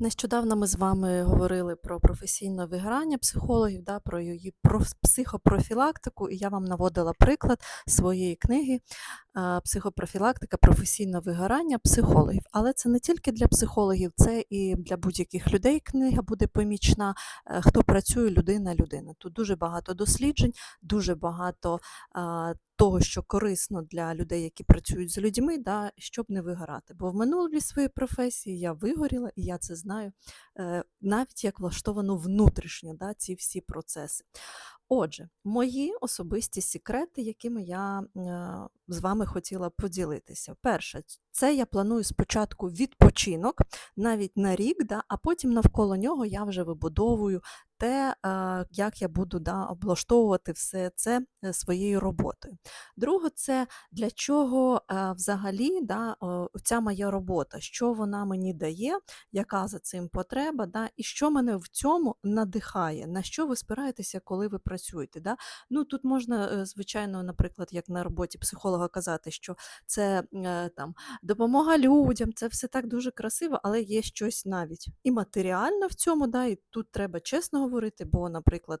Нещодавно ми з вами говорили про професійне вигорання психологів, да, про її проф- психопрофілактику, і я вам наводила приклад своєї книги Психопрофілактика професійного вигорання психологів. Але це не тільки для психологів, це і для будь-яких людей книга буде помічна, е, хто працює людина-людина. Тут дуже багато досліджень, дуже багато того, що корисно для людей, які працюють з людьми, да, щоб не вигорати. Бо в минулій своїй професії я вигоріла, і я це знаю, е, навіть як влаштовано внутрішньо да, ці всі процеси. Отже, мої особисті секрети, якими я е, з вами хотіла поділитися. Перше, це я планую спочатку відпочинок, навіть на рік, да, а потім навколо нього я вже вибудовую те, е, як я буду да, облаштовувати все це е, своєю роботою. Друге, це для чого взагалі да, ця моя робота, що вона мені дає, яка за цим потреба, да, і що мене в цьому надихає, на що ви спираєтеся, коли ви працюєте. Да? Ну, Тут можна, е, звичайно, наприклад, як на роботі психолога казати, що це е, там, допомога людям, це все так дуже красиво, але є щось навіть і матеріальне в цьому, да, і тут треба чесно говорити, бо, наприклад,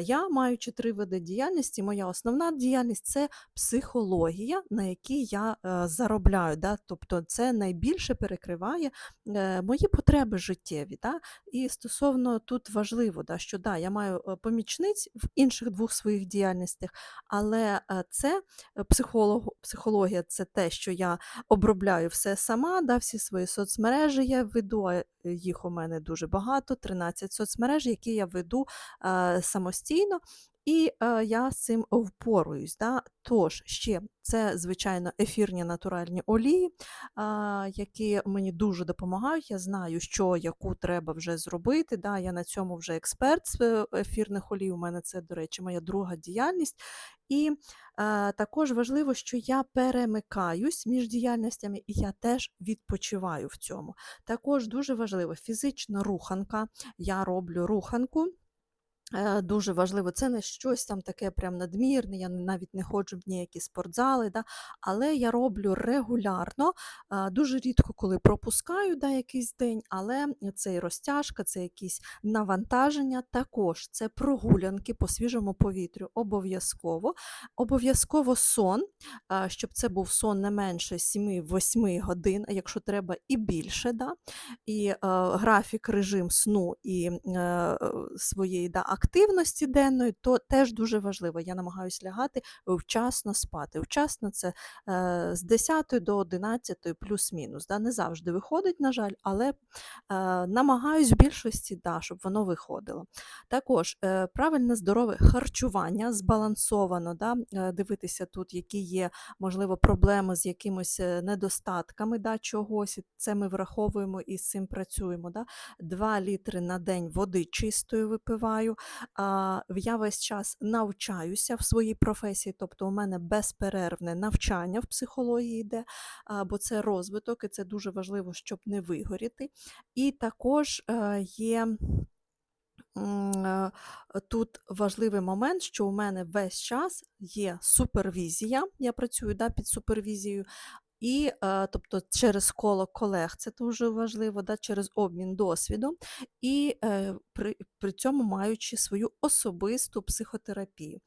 я маю чотири види діяльності. Моя основна діяльність це психологія, на якій я е, заробляю. Да? Тобто це найбільше перекриває мої потреби життєві. Да? І стосовно тут важливо, да, що да, я маю помічниць в інших двох своїх діяльностях, але е, це е, психолог, психологія це те, що я обробляю все сама, да, всі свої соцмережі я веду, а їх у мене дуже багато, 13 соцмереж, які я веду е, самостійно. І е, я з цим впоруюсь. Да? Тож, ще це, звичайно, ефірні натуральні олії, а, які мені дуже допомагають. Я знаю, що яку треба вже зробити. Да? Я на цьому вже експерт з е, ефірних олій. У мене це, до речі, моя друга діяльність. І е, також важливо, що я перемикаюсь між діяльностями, і я теж відпочиваю в цьому. Також дуже важливо фізична руханка. Я роблю руханку. Е, Дуже важливо, це не щось там таке прям надмірне, я навіть не ходжу в ніякі спортзали, да, але я роблю регулярно, дуже рідко коли пропускаю да, якийсь день, але це і розтяжка, це якісь навантаження, також це прогулянки по свіжому повітрю обов'язково. Обов'язково сон, щоб це був сон не менше 7-8 годин, а якщо треба і більше. Да, і е, графік, режим сну і е, своєї да, активності денної, то теж дуже важливо. Я намагаюся лягати вчасно спати. Вчасно це е, з 10 до 11 плюс-мінус. Не завжди виходить, на жаль, але е, намагаюсь в більшості, да, щоб воно виходило. Також е, правильне здорове харчування, збалансовано, да? дивитися тут, які є, можливо, проблеми з якимось е, недостатками да, чогось. Це ми враховуємо і з цим працюємо. Да? 2 літри на день води чистої випиваю. Я весь час навчаюся в своїй професії, тобто у мене безперервне навчання в психології йде, бо це розвиток, і це дуже важливо, щоб не вигоріти. І також е, є. е, Тут важливий момент, що у мене весь час є супервізія. Я працюю да, під супервізією, і е, тобто через коло колег це дуже важливо, да, через обмін досвідом, і е, при, при цьому маючи свою особисту психотерапію.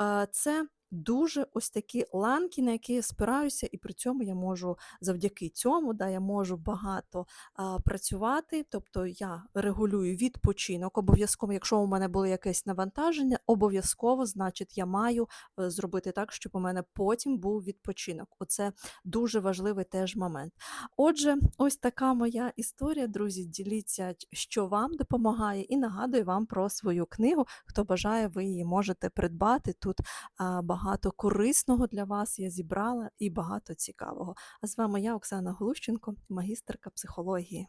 Е, Це дуже ось такі ланки, на які я спираюся, і при цьому я можу завдяки цьому, да, я можу багато а, працювати, тобто я регулюю відпочинок. Обов'язково, якщо у мене було якесь навантаження, обов'язково, значить, я маю е, зробити так, щоб у мене потім був відпочинок. Оце дуже важливий теж момент. Отже, ось така моя історія, друзі. Діліться, що вам допомагає, і нагадую вам про свою книгу. Хто бажає, ви її можете придбати. Тут а, багато корисного для вас я зібрала і багато цікавого. А з вами я, Оксана Глущенко, магістерка психології.